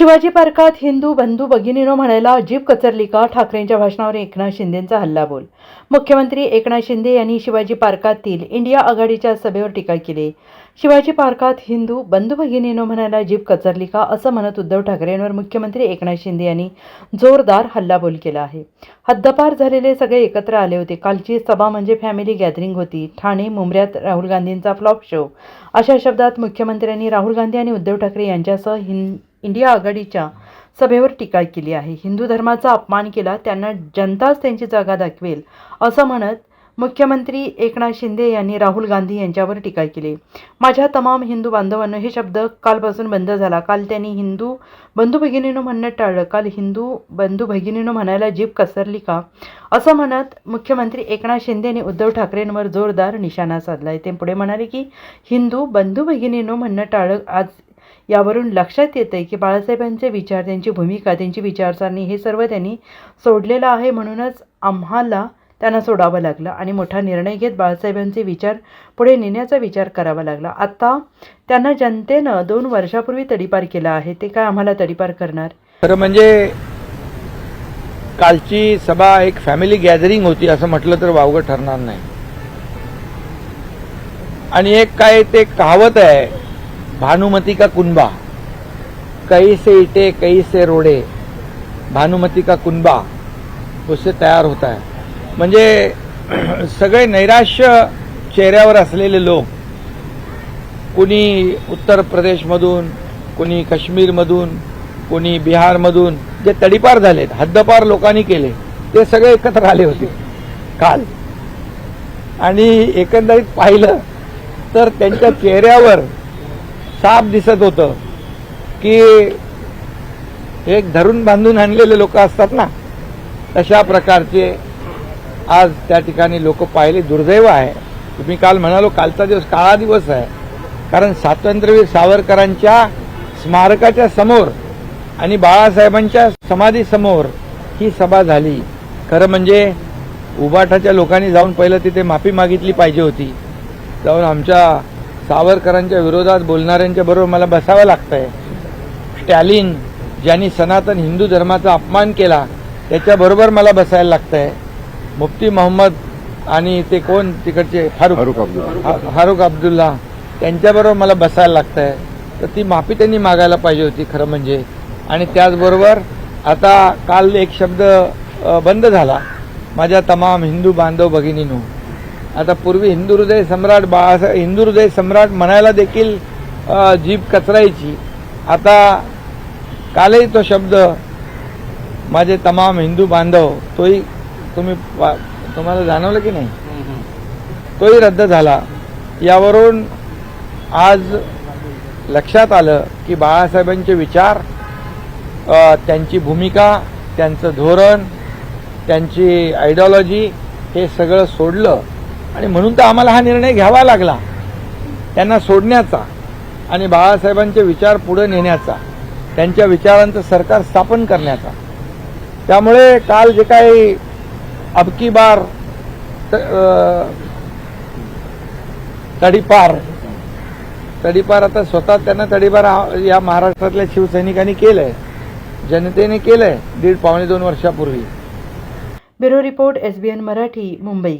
शिवाजी पार्कात हिंदू बंधू भगिनीनो म्हणायला जीभ कचरली का? ठाकरेंच्या भाषणावर एकनाथ शिंदेंचा हल्लाबोल मुख्यमंत्री एकनाथ शिंदे यांनी शिवाजी पार्कातील इंडिया आघाडीच्या सभेवर टीका केली. शिवाजी पार्कात हिंदू बंधू भगिनीनो म्हणायला जीभ कचरली का? असं म्हणत उद्धव ठाकरेंवर मुख्यमंत्री एकनाथ शिंदे यांनी जोरदार हल्लाबोल केला आहे. हद्दपार झालेले सगळे एकत्र आले होते. कालची सभा म्हणजे फॅमिली गॅदरिंग होती. ठाणे मुंबऱ्यात राहुल गांधींचा फ्लॉप शो. अशा शब्दात मुख्यमंत्र्यांनी राहुल गांधी आणि उद्धव ठाकरे यांच्यासह हिंद इंडिया आघाडीच्या सभेवर टीका केली आहे. हिंदू धर्माचा अपमान केला त्यांना जनताच त्यांची जागा दाखवेल असं म्हणत मुख्यमंत्री एकनाथ शिंदे यांनी राहुल गांधी यांच्यावर टीका केली. माझ्या तमाम हिंदू बांधवांनो हे शब्द कालपासून बंद झाला. काल त्यांनी हिंदू बंधू भगिनीनं म्हणणं टाळलं. काल हिंदू बंधू भगिनीनं म्हणायला जीभ कसरली का? असं म्हणत मुख्यमंत्री एकनाथ शिंदे यांनी उद्धव ठाकरेंवर जोरदार निशाणा साधला आहे ते पुढे म्हणाले की हिंदू बंधू भगिनीनं म्हणणं टाळलं आज यावरून लक्षात येतं आहे की बाळासाहेबांचे विचार त्यांची भूमिका त्यांची विचारसरणी हे सर्व त्यांनी सोडलेलं आहे म्हणूनच आम्हाला त्यांना सोडावं लागलं आणि मोठा निर्णय घेत बाळासाहेबांचे विचार पुढे नेण्याचा विचार करावा लागला. आता त्यांना जनतेनं दोन वर्षापूर्वी तडीपार केला आहे. ते काय आम्हाला तडीपार करणार? खरं म्हणजे कालची सभा एक फॅमिली गॅदरिंग होती असं म्हटलं तर वावगं ठरणार नाही. आणि एक काय ते कहावत आहे भानुमती का कुंबा? कई से इटे कई से रोडे? भानुमती का कुंबा उससे तयार होता है। म्हणजे सगळे नैराश्य चेहऱ्यावर असलेले लोक कुणी उत्तर प्रदेशमधून कुणी काश्मीरमधून कुणी बिहारमधून जे तडीपार झालेत हद्दपार लोकांनी केले ते सगळे एकत्र आले होते काल. आणि एकंदरीत पाहिलं तर त्यांच्या चेहऱ्यावर साफ दिसत होतं की एक धरून बांधून आणलेले लोक असतात ना तशा प्रकारचे आज त्या ठिकाणी लोक पाहिले. दुर्दैव आहे. तुम्ही काल म्हणालो कालचा दिवस काळा दिवस आहे. कारण स्वातंत्र्यवीर सावरकरांच्या स्मारकाच्या समोर आणि बाळासाहेबांच्या समाधीसमोर ही सभा झाली. खरं म्हणजे उबाठाच्या लोकांनी जाऊन पहिलं तिथे माफी मागितली पाहिजे होती. जाऊन आमच्या सावरकरांच्या विरोधात बोलणाऱ्यांच्या बरोबर मला बसावं लागतंय. स्टॅलिन ज्यांनी सनातन हिंदू धर्माचा अपमान केला त्याच्याबरोबर मला बसायला लागतंय. मुफ्ती मोहम्मद आणि ते कोण? तिकडचे फारुख. फारुख अब्दुल्ला. त्यांच्याबरोबर मला बसायला लागतंय. तर ती माफी त्यांनी मागायला पाहिजे होती खरं म्हणजे. आणि त्याचबरोबर आता काल एक शब्द बंद झाला. माझ्या तमाम हिंदू बांधव भगिनीनो आता पूर्वी हिंदू हृदय सम्राट बाळासाहेब हिंदू हृदय सम्राट म्हणायला देखील जीभ कचरायची. आता कालही तो शब्द माझे तमाम हिंदू बांधव तोही तुम्ही तुम्हाला जाणवलं की नाही? तोही रद्द झाला. यावरून आज लक्षात आलं की बाळासाहेबांचे विचार त्यांची भूमिका त्यांचं धोरण त्यांची आयडिओलॉजी हे सगळं सोडलं. आणि म्हणून तर आम्हाला हा निर्णय घ्यावा लागला. त्यांना सोडण्याचा आणि बाळासाहेबांचे विचार पुढे नेण्याचा त्यांच्या विचारांचं सरकार स्थापन करण्याचा. त्यामुळे काल जे काही अबकी बार तडीपार तडीपार आता स्वतः त्यांना तडीपार या महाराष्ट्रातल्या शिवसैनिकांनी केलंय. जनतेने केलंय दीड पावणे दोन वर्षापूर्वी. Bureau report S B N Marathi Mumbai.